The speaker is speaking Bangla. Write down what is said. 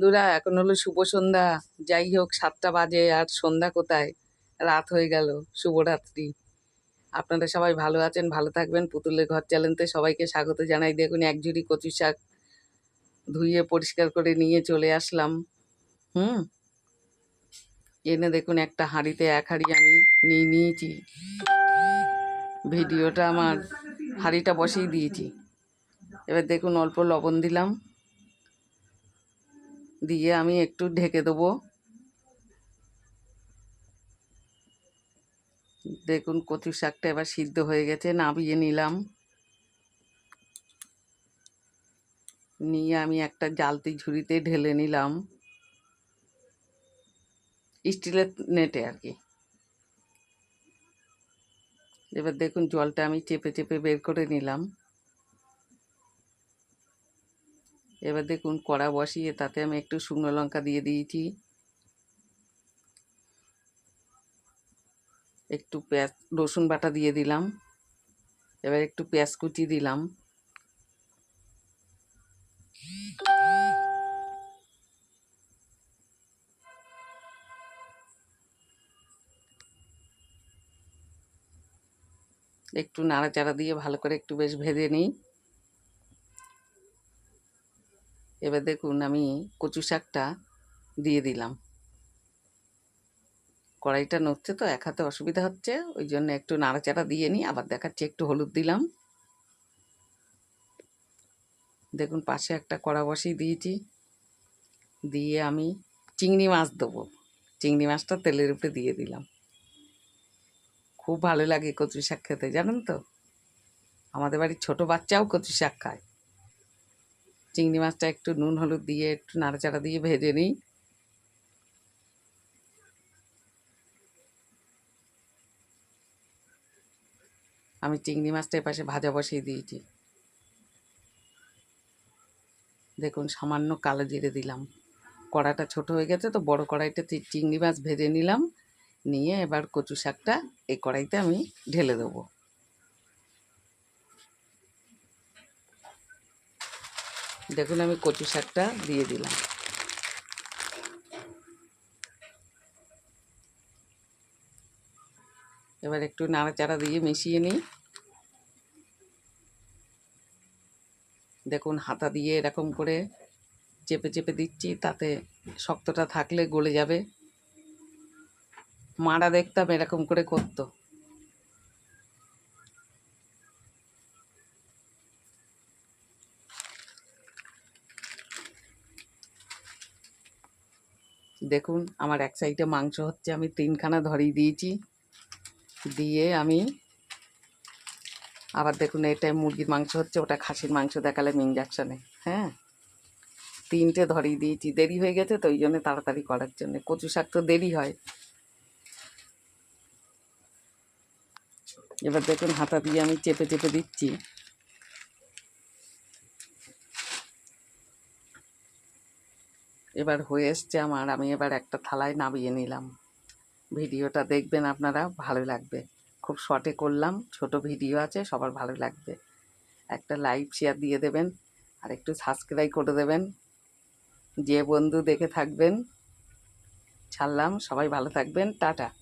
বন্ধুরা, এখন হলো শুভ সন্ধ্যা। যাই হোক, সাতটা বাজে আর সন্ধ্যা কোথায়? রাত হয়ে গেল, শুভরাত্রি। আপনারা সবাই ভালো আছেন, ভালো থাকবেন। পুতুলের ঘর চ্যানেলতে সবাইকে স্বাগত জানাই। দেখুন, এক ঝুড়ি কচু শাক ধুয়ে পরিষ্কার করে নিয়ে চলে আসলাম। হুম? এনে দেখুন, একটা হাঁড়িতে এক হাঁড়ি আমি নিয়ে নিয়েছি। ভিডিওটা আমার হাঁড়িটা বসিয়ে দিয়েছি। এবার দেখুন, অল্প লবণ দিলাম। দিয়ে আমি একটু ঢেকে দেবো। দেখুন কচু শাকটা এবার সিদ্ধ হয়ে গেছে, নামিয়ে নিলাম। নিয়ে আমি একটা জালতি ঝুড়িতে ঢেলে নিলাম। স্টিলের নেটে আর কি। এবার দেখুন জলটা আমি চেপে চেপে বের করে নিলাম। এবার দেখুন কড়া বসিয়ে তাতে আমি একটু শুকনো লঙ্কা দিয়ে দিয়েছি। একটু পেঁয়াজ, রসুন বাটা দিয়ে দিলাম। এবার একটু পেঁয়াজ কুচি দিলাম। একটু নাড়াচাড়া দিয়ে ভালো করে একটু বেশ ভেজে নিই। এবার দেখুন আমি কচু শাকটা দিয়ে দিলাম। কড়াইটা নড়ছে তো, এক হাতে অসুবিধা হচ্ছে, ওই জন্য একটু নাড়াচাড়া দিয়ে নিই, আবার দেখাচ্ছি একটু হলুদ দিলাম। দেখুন পাশে একটা কড়া বসিয়ে দিয়েছি। দিয়ে আমি চিংড়ি মাছ দেবো। চিংড়ি মাছটা তেলের উপরে দিয়ে দিলাম। খুব ভালো লাগে কচু শাক খেতে, জানেন তো? আমাদের বাড়ির ছোটো বাচ্চাও কচু শাক খায়। চিংড়ি মাছটা একটু নুন হলুদ দিয়ে একটু নাড়াচাড়া দিয়ে ভেজে নিই। আমি চিংড়ি মাছটা এপাশে ভাজা বসিয়ে দিয়েছি। দেখুন, সামান্য কালো জিরে দিলাম। কড়াটা ছোট হয়ে গেছে তো বড় কড়াইতে চিংড়ি মাছ ভেজে নিলাম। নিয়ে এবার কচু শাকটা এই কড়াইতে আমি ঢেলে দেবো। দেখুন আমি কচু শাকটা দিয়ে দিলাম। এবার একটু নাড়াচাড়া দিয়ে মিশিয়ে নিই। দেখুন হাতা দিয়ে এরকম করে চেপে চেপে দিচ্ছি, তাতে শক্তটা থাকলে গলে যাবে। মারা দেখতাম এরকম করে করতো। দেখুন, আমার এক সাইডে মাংস হচ্ছে, আমি তিনখানা ধরিয়ে দিয়েছি। দিয়ে আমি আবার দেখুন এটাই মুরগির মাংস হচ্ছে, ওটা খাসির মাংস দেখালে ইঞ্জেকশানে হ্যাঁ? তিনটে ধরিয়ে দিয়েছি, দেরি হয়ে গেছে তো, ওই জন্য তাড়াতাড়ি করার জন্য। কচু শাক তো দেরি হয়। এবার দেখুন, হাতা দিয়ে আমি চেপে চেপে দিচ্ছি। এবার হয়ে এসছে আমার, আমি এবার একটা থালায় নামিয়ে নিলাম। ভিডিওটা দেখবেন আপনারা, ভালো লাগবে। খুব শর্টে করলাম, ছোট ভিডিও আছে, সবার ভালো লাগবে। একটা লাইভ শেয়ার দিয়ে দেবেন, আর একটু সাবস্ক্রাইব করে দেবেন। যে বন্ধু দেখে থাকবেন, ছাড়লাম, সবাই ভালো থাকবেন, টাটা।